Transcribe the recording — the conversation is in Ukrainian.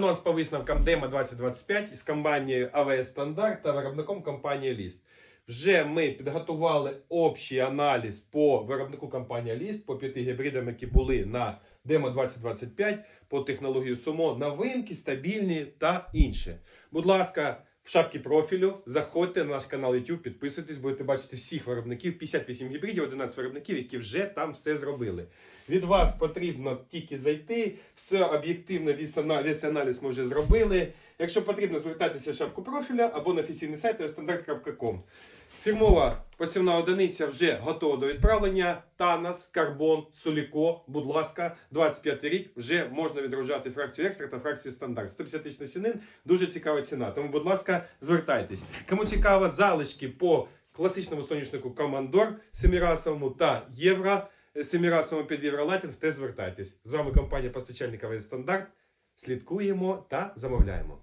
Анонс по висновкам Демо 2025 із компанією АВС Стандарт та виробником компанії Ліст. Вже ми підготували общий аналіз по виробнику компанії Ліст по п'яти гібридам, які були на Демо 2025 по технології СУМО, новинки, стабільні та інше. Будь ласка, в шапці профілю заходьте на наш канал YouTube, підписуйтесь, будете бачити всіх виробників, 58 гібридів, 11 виробників, які вже там все зробили. Від вас потрібно тільки зайти, все об'єктивно, весь аналіз ми вже зробили. Якщо потрібно, звертайтеся в шапку профіля або на офіційний сайт standard.com. Фірмова посівна одиниця вже готова до відправлення. Танас, Карбон, Суліко, будь ласка, 25 рік вже можна відгружати фракцію екстра та фракцію стандарт. 150 тисяч насінин, дуже цікава ціна. Тому, будь ласка, звертайтесь. Кому цікаво залишки по класичному соняшнику Командор семірасовому та Євро семірасовому під Євролайтинг, те звертайтесь. З вами компанія постачальника стандарт. Слідкуємо та замовляємо.